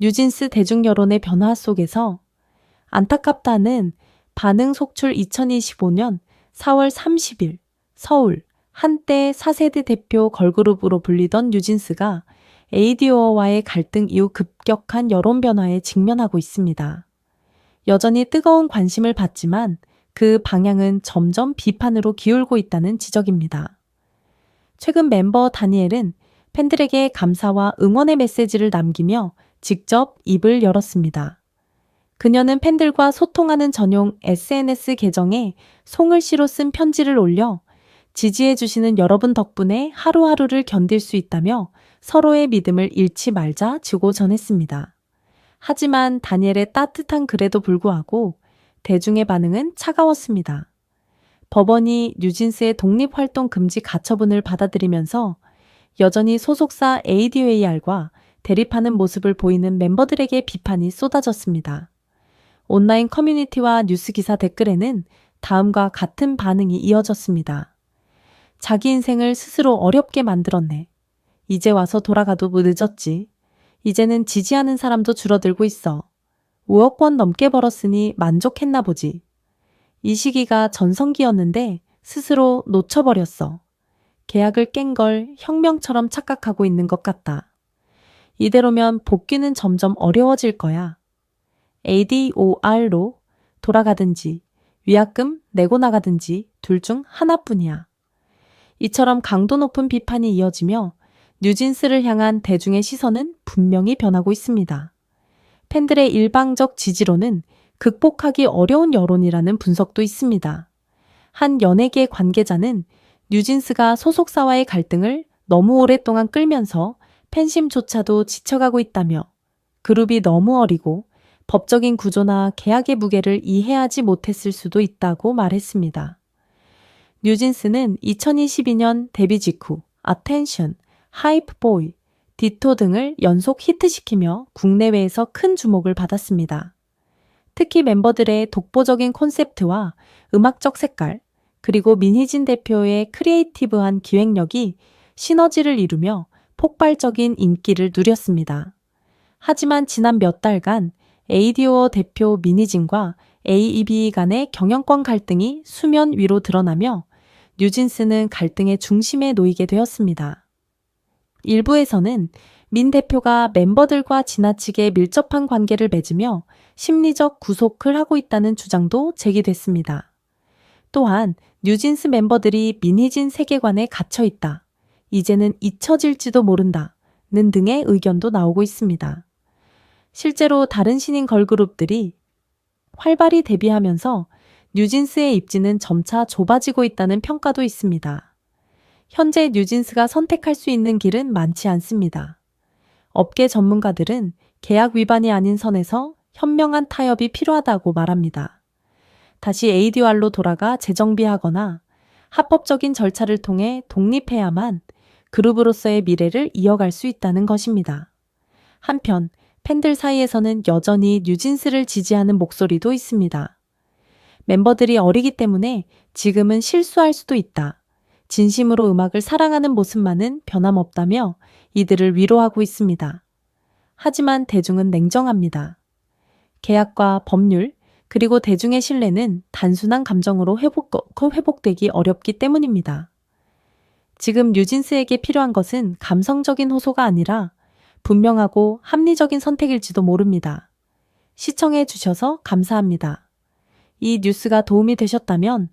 뉴진스 대중 여론의 변화 속에서 안타깝다는 반응 속출 2025년 4월 30일 서울 한때 4세대 대표 걸그룹으로 불리던 뉴진스가 에이디오어와의 갈등 이후 급격한 여론 변화에 직면하고 있습니다. 여전히 뜨거운 관심을 받지만 그 방향은 점점 비판으로 기울고 있다는 지적입니다. 최근 멤버 다니엘은 팬들에게 감사와 응원의 메시지를 남기며 직접 입을 열었습니다. 그녀는 팬들과 소통하는 전용 SNS 계정에 송을씨로 쓴 편지를 올려 지지해주시는 여러분 덕분에 하루하루를 견딜 수 있다며 서로의 믿음을 잃지 말자 주고 전했습니다. 하지만 다니엘의 따뜻한 글에도 불구하고 대중의 반응은 차가웠습니다. 법원이 뉴진스의 독립활동 금지 가처분을 받아들이면서 여전히 소속사 ADAR과 대립하는 모습을 보이는 멤버들에게 비판이 쏟아졌습니다. 온라인 커뮤니티와 뉴스 기사 댓글에는 다음과 같은 반응이 이어졌습니다. 자기 인생을 스스로 어렵게 만들었네. 이제 와서 돌아가도 늦었지. 이제는 지지하는 사람도 줄어들고 있어. 5억 원 넘게 벌었으니 만족했나 보지. 이 시기가 전성기였는데 스스로 놓쳐버렸어. 계약을 깬 걸 혁명처럼 착각하고 있는 것 같다. 이대로면 복귀는 점점 어려워질 거야. ADOR로 돌아가든지 위약금 내고 나가든지 둘 중 하나뿐이야. 이처럼 강도 높은 비판이 이어지며 뉴진스를 향한 대중의 시선은 분명히 변하고 있습니다. 팬들의 일방적 지지로는 극복하기 어려운 여론이라는 분석도 있습니다. 한 연예계 관계자는 뉴진스가 소속사와의 갈등을 너무 오랫동안 끌면서 팬심조차도 지쳐가고 있다며 그룹이 너무 어리고 법적인 구조나 계약의 무게를 이해하지 못했을 수도 있다고 말했습니다. 뉴진스는 2022년 데뷔 직후 아텐션, 하이프보이, 디토 등을 연속 히트시키며 국내외에서 큰 주목을 받았습니다. 특히 멤버들의 독보적인 콘셉트와 음악적 색깔, 그리고 민희진 대표의 크리에이티브한 기획력이 시너지를 이루며 폭발적인 인기를 누렸습니다. 하지만 지난 몇 달간 에이디오 대표 민희진과 AEB 간의 경영권 갈등이 수면 위로 드러나며 뉴진스는 갈등의 중심에 놓이게 되었습니다. 일부에서는 민 대표가 멤버들과 지나치게 밀접한 관계를 맺으며 심리적 구속을 하고 있다는 주장도 제기됐습니다. 또한 뉴진스 멤버들이 민희진 세계관에 갇혀 있다. 이제는 잊혀질지도 모른다. 는 등의 의견도 나오고 있습니다. 실제로 다른 신인 걸그룹들이 활발히 데뷔하면서 뉴진스의 입지는 점차 좁아지고 있다는 평가도 있습니다. 현재 뉴진스가 선택할 수 있는 길은 많지 않습니다. 업계 전문가들은 계약 위반이 아닌 선에서 현명한 타협이 필요하다고 말합니다. 다시 ADR로 돌아가 재정비하거나 합법적인 절차를 통해 독립해야만 그룹으로서의 미래를 이어갈 수 있다는 것입니다. 한편 팬들 사이에서는 여전히 뉴진스를 지지하는 목소리도 있습니다. 멤버들이 어리기 때문에 지금은 실수할 수도 있다. 진심으로 음악을 사랑하는 모습만은 변함없다며 이들을 위로하고 있습니다. 하지만 대중은 냉정합니다. 계약과 법률, 그리고 대중의 신뢰는 단순한 감정으로 회복, 회복되기 어렵기 때문입니다. 지금 뉴진스에게 필요한 것은 감성적인 호소가 아니라 분명하고 합리적인 선택일지도 모릅니다. 시청해 주셔서 감사합니다. 이 뉴스가 도움이 되셨다면